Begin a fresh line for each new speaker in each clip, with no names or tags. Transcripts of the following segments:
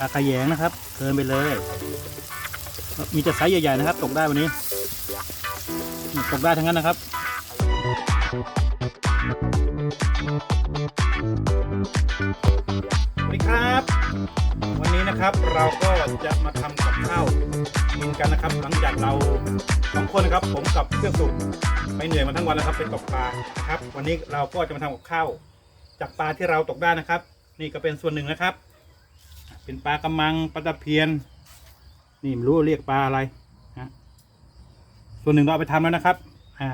ปลาขยงนะครับเกินไปเลย มีแต่ไซส์ใหญ่ๆนะครับ ตกได้วันนี้ ตกได้ทั้งนั้นนะครับสวัสดีครับ วันนี้นะครับเราก็จะมาทำกับข้าวกินกันนะครับ หลังจากเราสองคนนะครับ ผมกับเครื่องสุกไปเหนื่อยมาทั้งวันแล้วครับเป็นตกปลานะครับ วันนี้เราก็จะมาทำกับข้าวจากปลาที่เราตกได้นะครับ นี่ก็เป็นส่วนหนึ่งนะครับ เป็นปลากระมังปลาตะเพียน นี่ไม่รู้เรียกปลาอะไรนะส่วนหนึ่งเราเอาไปทำแล้วนะครับ อ่า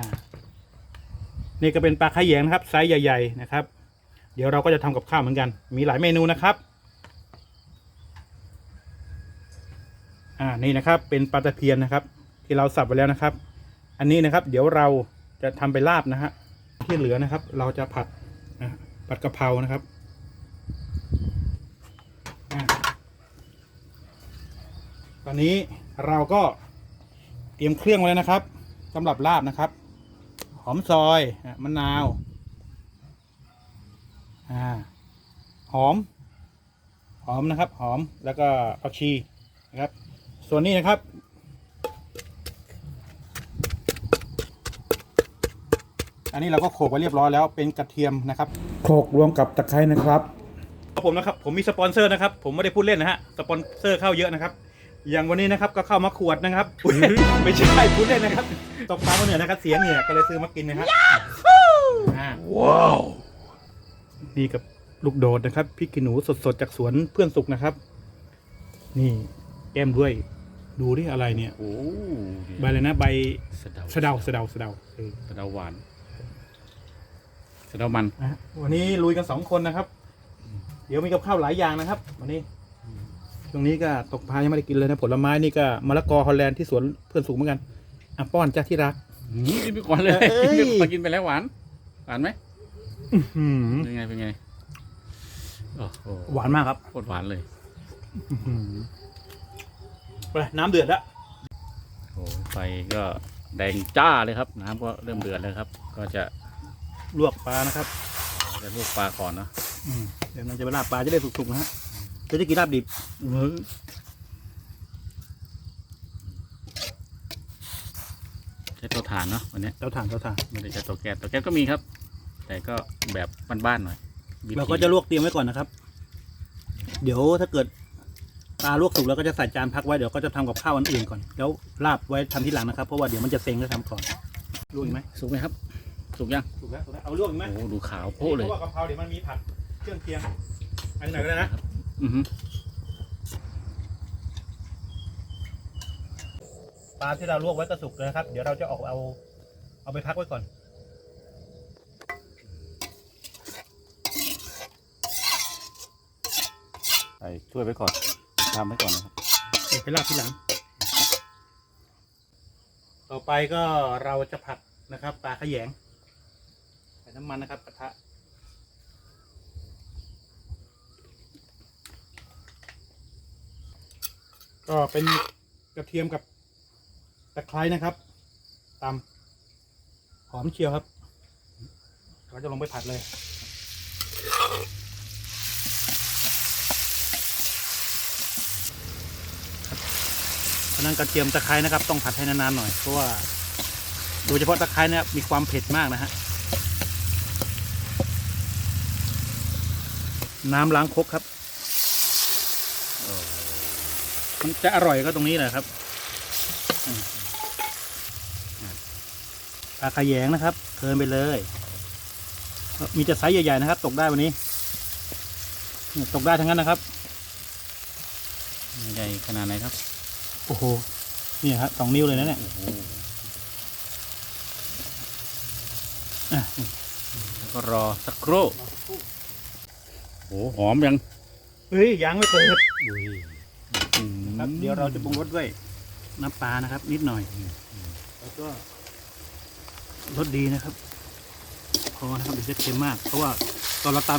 นี่ก็เป็นปลาขยงนะครับไซส์ใหญ่ ๆ นะครับ เดี๋ยวเราก็จะทำกับข้าวเหมือนกัน มีหลายเมนูนะครับ อ่า นี่นะครับ เป็นปลาตะเพียนนะครับ ที่เราสับไปแล้วนะครับ อันนี้นะครับ เดี๋ยวเราจะทำไปลาบนะฮะที่เหลือนะครับ เราจะผัดนะผัดกะเพรานะครับอ่า ตอนนี้เราก็เตรียมเครื่องไว้แล้วนะครับสำหรับลาบนะครับ หอมซอยอะมะนาวอ่าหอม หอมนะครับ หอมแล้วก็ผักชีนะครับ ส่วนนี้นะครับอันนี้เราก็โขลกไว้เรียบร้อยแล้วเป็นกระเทียมนะครับโขลกรวมกับตะไคร้นะครับผมนะครับ ผมมีสปอนเซอร์นะครับ ผมไม่ได้พูดเล่นนะฮะสปอนเซอร์เข้าเยอะนะครับ อย่างวันนี้นะครับก็เข้ามาขวดนะครับอุ๊ยไม่ใช่พูดเล่นนะครับตกปลามาเหนือนะครับ เสียเหงื่อก็เลยซื้อมากินนะครับอ่า
ว้าว
นี่กับลูกโดดนะครับพริกขี้หนูสดๆจากสวนเพื่อนสุกนะครับ นี่แก้มด้วย ดูดิอะไรเนี่ย
โอ้
ใบอะไรนะใบ
สะเดา
สะเดาสะเดาสะเดาเออ
สะเดาหวานสะเดามัน
นะฮะวันนี้ลุยกันสองคนนะครับ เดี๋ยวมีกับข้าวหลายอย่างนะครับ วันนี้ ช่วงนี้ก็ตกปลายังไม่ได้กินเลยนะผลไม้นี่ก็มะละกอฮอลแลนด์ที่สวนเพื่อนสุกเหมือนกันอะป้อนจ้าที่รัก
หืมกินไปก่อนเลย
เอ้ย
กินไปก่อนกินไปแล้วหวาน หวานไหม
อื้อหือ
เป็นไงเป็นไงโอ้โห
หวานมากครับ
โคตรหวานเลย
อื้อหือไปน้ำเดือดแล้ว
โอ้โหไฟก็แดงจ้าเลยครับ น้ำก็เริ่มเดือดแล้วครับ ก็จะ
ลวกปลานะครับ
จะลวกปลาก่อนเนาะ
อืมเดี๋ยวมันจะไปลาบปลาจะได้สุกๆนะฮะ จะได้กินลาบดิบ
ใช้เตาถ่านเนาะวันนี้
เตาถ่านเตาถ่าน
ไม่ได้ใช้เตาแก๊สเตาแก๊สก็มีครับ แต่ก็แบบบ้านๆหน่อยวิธี
เราก็จะลวกเตรียมไว้ก่อนนะครับ เดี๋ยวถ้าเกิดปลาลวกสุกแล้วก็จะใส่จานพักไว้เดี๋ยวก็จะทำกับข้าวอันอื่นก่อนแล้วลาบไว้ทำที่หลังนะครับเพราะว่าเดี๋ยวมันจะเซ็งก็ทำก่อนลวกอีกไหม
สุกไหมครับ สุกยัง
สุกแล้วสุกแล้วเอาลวกอีกไหม
โอ้โหดูขาวโพ้เลย
เพราะว่ากะเพราเดี๋ยวมันมีผัดเครื่องเคียงอันไหนก็ได้นะ
อือฮึ
ปลาที่เราลวกไว้ก็สุกแล้วนะครับ เดี๋ยวเราจะออกเอาเอาไปพักไว้ก่อน
ใส่ถ้วยไว้ก่อนทำไว้ก่อนนะครับ
เดี๋ยวไปลาบที่หลัง ต่อไปก็เราจะผัดนะครับปลาขยงใส่น้ำมันนะครับกระทะ ก็เป็นกระเทียมกับตะไคร้นะครับตำหอมเชียวครับ เราจะลงไปผัดเลย เพราะฉะนั้นกระเทียมตะไคร้นะครับ ต้องผัดให้นานๆหน่อย เพราะว่าโดยเฉพาะตะไคร้เนี่ยมีความเผ็ดมากนะฮะ น้ำล้างครกครับ มันจะอร่อยก็ตรงนี้แหละครับอืมปลาขยงนะครับเทินไปเลย มีแต่ไซส์ใหญ่ๆนะครับ ตกได้วันนี้เนี่ยตกได้ทั้งนั้นนะครับ
ใหญ่ขนาดไหนครับ
โอ้โหเนี่ยครับสองนิ้วเลยนะเนี่ย
โอ้โห
อะ
แล้วก็รอสักครู่โอ้โหหอมยัง
เฮ้ยยังไม่เปิด
อุ้ยอืม
ครับเดี๋ยวเราจะปรุงรสด้วยน้ำปลานะครับ นิดหน่อย แล้วก็รสดีนะครับพอนะครับเดี๋ยวจะเค็มมาก เพราะว่าตอนเราต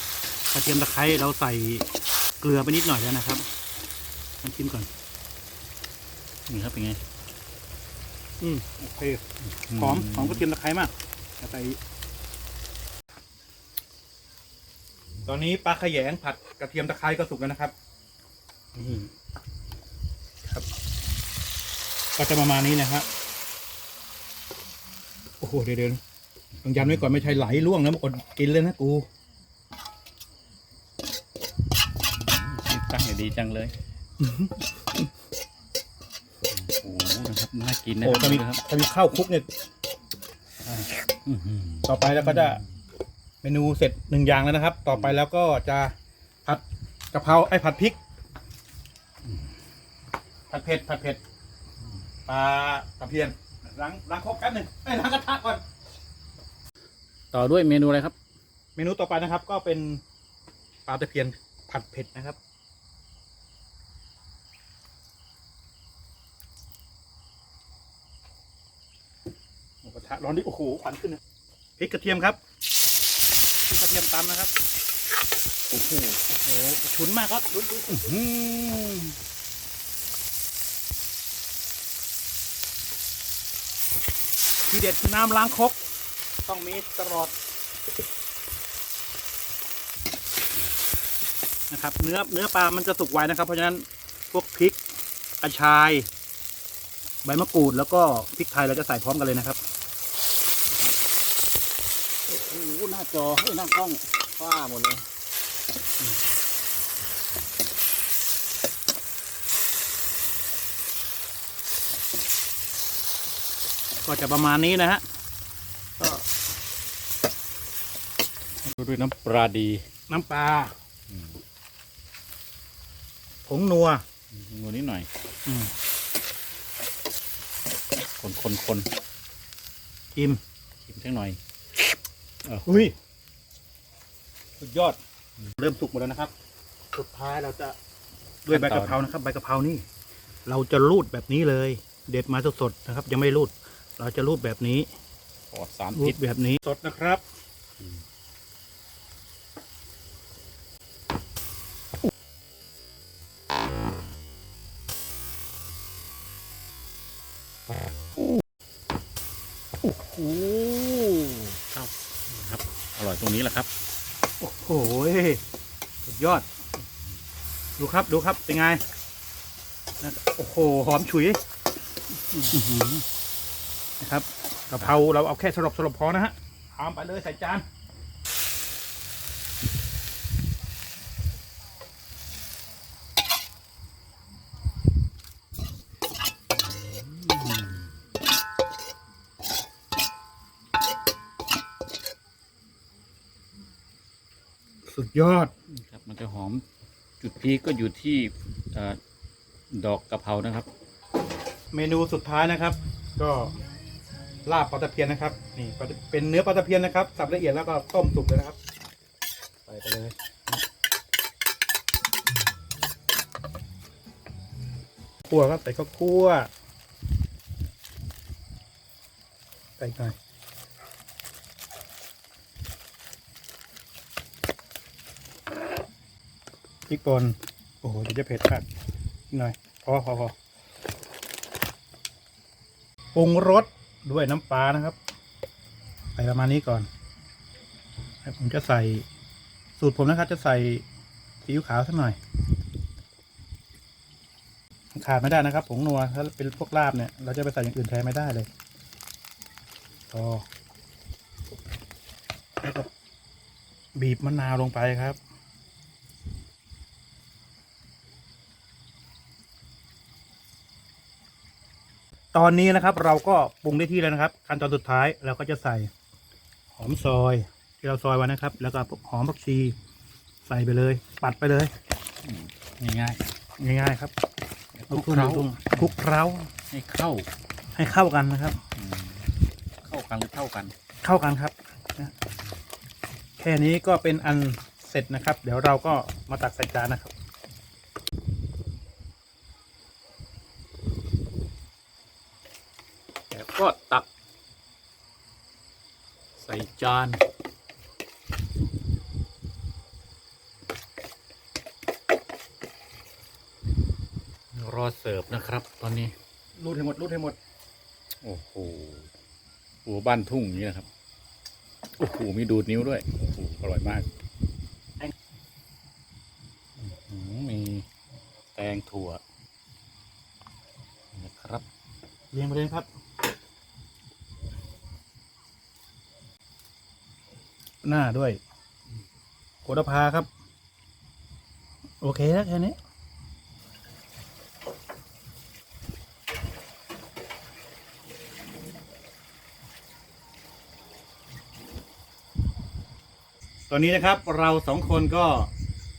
ำกระเทียมตะไคร้เราใส่เกลือไปนิดหน่อยแล้วนะครับมาชิมก่อน
นี่ครับเป็นไง
อืมโอเคหอมหอมกระเทียมตะไคร้มากแล้วใส่ตอนนี้ปลาขยงผัดกระเทียมตะไคร้ก็สุกแล้วนะครับนี่ครับ ก็จะประมาณนี้นะครับโอ้โหเดี๋ยวเดี๋ยวต้องยันไว้ก่อนไม่ใช่ไหลล่วงนะมันอดกินเลยนะกู
ตั้งให้ดีจังเลยโอ้โหนะครับน่ากินนะ
โอ้
ค
ถ้า
รับ
มี
ดูครับ
ถ้ามีข้าวคลุกเนี่ย
อื้อหือ
ต่อไปแล้วก็จะเมนูเสร็จหนึ่งอย่างแล้วนะครับ ต่อไปแล้วก็จะผัดกะเพราไอ้ผัดพริกผัดเผ็ดผัดเผ็ด ปลาตะเพียนล้างล้างครกแป๊บหนึ่งไอ้ยล้างกระทะก่อน
ต่อด้วยเมนูอะไรครับ
เมนูต่อไปนะครับ ก็เป็นปลาตะเพียนผัดเผ็ดนะครับ หมูกระทะร้อนดิโอ้โหควันขึ้นนะพริกกระเทียมครับพริกกระเทียมตำนะครับ โอ้โห โอ้โห ฉุนมากครับฉุนฉุนอื้อหือ ทีเด็ดคือน้ำล้างคกต้องมีตลอดนะครับ เนื้อเนื้อปลามันจะสุกไวนะครับ เพราะฉะนั้นพวกพริกกระชาย ใบมะกรูดแล้วก็พริกไทยเราจะใส่พร้อมกันเลยนะครับโอ้โหหน้าจอเฮ้ยหน้ากล้องฟ้าหมดเลย ก็จะประมาณนี้นะฮะก็
ดูด้วยน้ำปลาดี
น้ำปลาผงนัว
นูนิดหน่อย
อืม
คนคนคน
กิม
ชิมสักหน่อย
อุ้ยสุดยอด เริ่มสุกหมดแล้วนะครับ สุดท้ายเราจะด้วยใบกะเพรานะครับ ใบกะเพรานี่ เราจะรูดแบบนี้เลย เด็ดมาสดๆนะครับ ยังไม่รูด เราจะรูดแบบนี้
ปลอดสาร
รู
พิ
ด
ษ
แบบนี้ สดนะครับ
โอ้โหครับครับ อร่อยตรงนี้แหละครับ
โอ้โหสุดยอด ดูครับดูครับเป็นไงนะโอ้โห หอมฉุยอื้อหือ นะครับกะเพราเราเอาแค่สลบสลบพอนะฮะทามไปเลยใส่จานสุดยอด
ครับมันจะหอมจุดพีคก็อยู่ที่เอ่อดอกกะเพรานะครับ
เมนูสุดท้ายนะครับ ก็ ลาบปลาตะเพียนนะครับ นี่เป็นเนื้อปลาตะเพียนนะครับ สับละเอียดแล้วก็ต้มสุกเลยนะครับ ใส่ไปเลย คั่วครับใส่ข้าวคั่วใส่หน่อยพริกป่นโอ้โหเดี๋ยวจะเผ็ดมากอีกหน่อยพอพอพอปรุงรส ด้วยน้ำปลานะครับ ใส่ประมาณนี้ก่อนแล้ผมจะใส่สูตรผมนะครับ จะใส่ซีอิ๊วขาวสักหน่อย ขาดไม่ได้นะครับผงนัวถ้าเป็นพวกลาบเนี่ย เราจะไปใส่อย่างอื่นแทนไม่ได้เลยพอแล้วก็บีบมะนาวลงไปครับ ตอนนี้นะครับ เราก็ปรุงได้ที่แล้วนะครับ ขั้นตอนสุดท้ายเราก็จะใส่หอมซอยที่เราซอยไว้นะครับ แล้วก็หอมผักชีใส่ไปเลย ปัดไปเลย
ง่าย
ง่ายๆครับ
ๆคลุกเคล้า
คลุกเคล้า
ให้เข้า
ให้เข้ากันนะครับ
อืมเข้ากันหรือเท่ากัน
เข้ากันครับนะแค่นี้ก็เป็นอันเสร็จนะครับ เดี๋ยวเราก็มาตักใส่จานนะครับ
แล้ว ก็ตัก ใส่จาน รอเสิร์ฟนะครับ ตอนนี้
รูดให้หมดรูดให้หมด
โอ้โหหัวบ้านทุ่งอย่างนี้นะครับ โอ้โห มีดูดนิ้วด้วย โอ้โห อร่อยมากอื้อหือมีตะตงถั่วนะครับ
เรียงไปเลยครับ หน้าด้วยโหระพาครับ โอเคแล้วแค่นี้ตอนนี้นะครับเราสองคนก็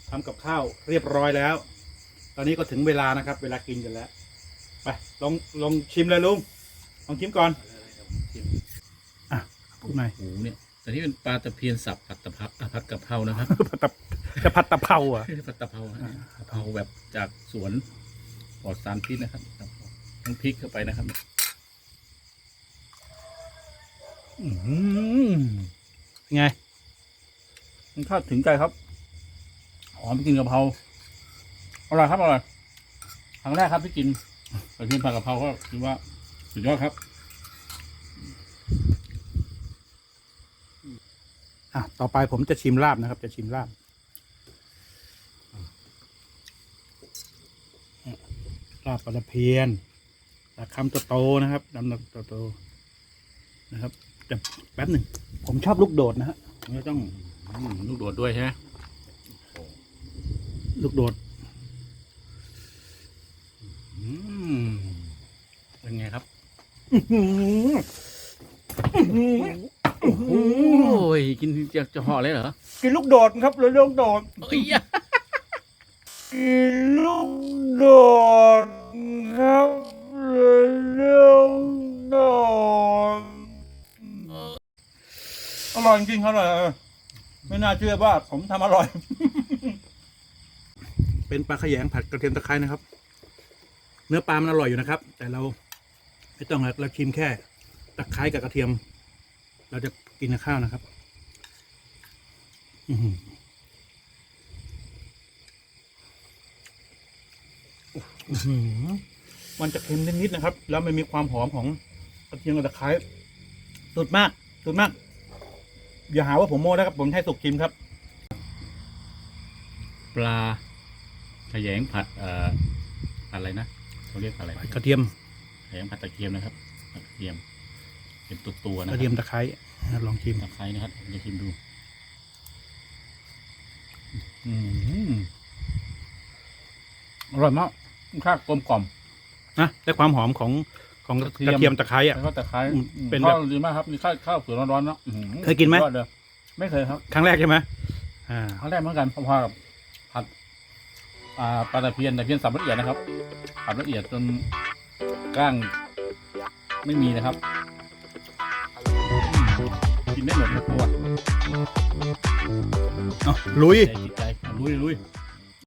ทำกับข้าวเรียบร้อยแล้ว ตอนนี้ก็ถึงเวลานะครับ เวลากินกันแล้ว ไปลองลองชิมเลยลุงลองชิมก่อนอะพูดหน่อย
โอ้โหเนี่ย แต่นี่เป็นปลาตะเพียนสับผัดตะพักผัดกะเพรานะครับ
ผัดตะจะผัดตะเภาอะ
ผัดตะเภาฮะกะเพราแบบจากสวนปลอดสารพิษนะครับครับทั้งพริกเข้าไปนะครับ
อืมเป็นไง
มันเข้าถึงใจครับหอมกินกะเพราอร่อยครับอร่อยครั้งแรกครับที่กินตะเพียนผัดกะเพราก็ถือว่าสุดยอดครับ
อะต่อไปผมจะชิมลาบนะครับ จะชิมลาบลาบปลาตะเพียนตาคำโตๆนะครับดำๆโตๆนะครับแต่แป๊บหนึ่งผมชอบลูกโดดนะฮะผมจะต้อง
อืมลูกโดดด้วยใช่ไหม
ลูกโดด
อืมเป็นไงครับ โอ้ยกินจะจะห่อเลยเหรอ
กินลูกโดดครับเลยลูกโดด
เอ้ยอะ
กินลูกโดดครับเลยลูกโดดอร่อยจริงๆครับเลยไม่น่าเชื่อว่าผมทำอร่อย เป็นปลาขยงผัดกระเทียมตะไคร้นะครับ เนื้อปลามันอร่อยอยู่นะครับ แต่เราไม่ต้องครับเราชิมแค่ตะไคร้กับกระเทียม เราจะกินกับข้าวนะครับอือหืออื้อหือมันจะเค็มนิดๆนะครับ แล้วมันมีความหอมของกระเทียมกับตะไคร้สุดมากสุดมาก อย่าหาว่าผมโม้นะครับ ผมให้สุกชิมครับ
ปลาขยงผัดเอ่ออะไรนะเขาเรียกอะไร
กระเทียม
ขยงผัดตะเกียมนะครับตะเกียม เป็นตัวตัวๆนะ
ก
ค
ระ
รับ
เทียมตะไคร้ลองชิม
ตะไคร้นะครับผมจะชิมดู อืมอร่อยมากรสชาติกลมกล่อม
นะได้ความหอมของของ
กระ
ก
เทียม
ระเทียมตะไคร้อะ
แล้วก็ตะไคร้
อืม
อืม
เป็นแบบ
ข้าวดีมากครับมีข้าวข้าวเผือกร้อนๆเนาะอื้อหือ
เคยกินไหม
สุดอดเลยไม่เคยครับ
ครั้งแรกใช่ไหมอ่า
ครั้งแรกเหมือนกันพอๆกับผัดอ่าปลาตะเพียนตะเพียนสับละเอียดนะครับสับละเอียดจนก้างไม่มีนะครับอืม กินได้หมดทุกตัว
เอาลุย
ใจจิตใจเอาลุยลุย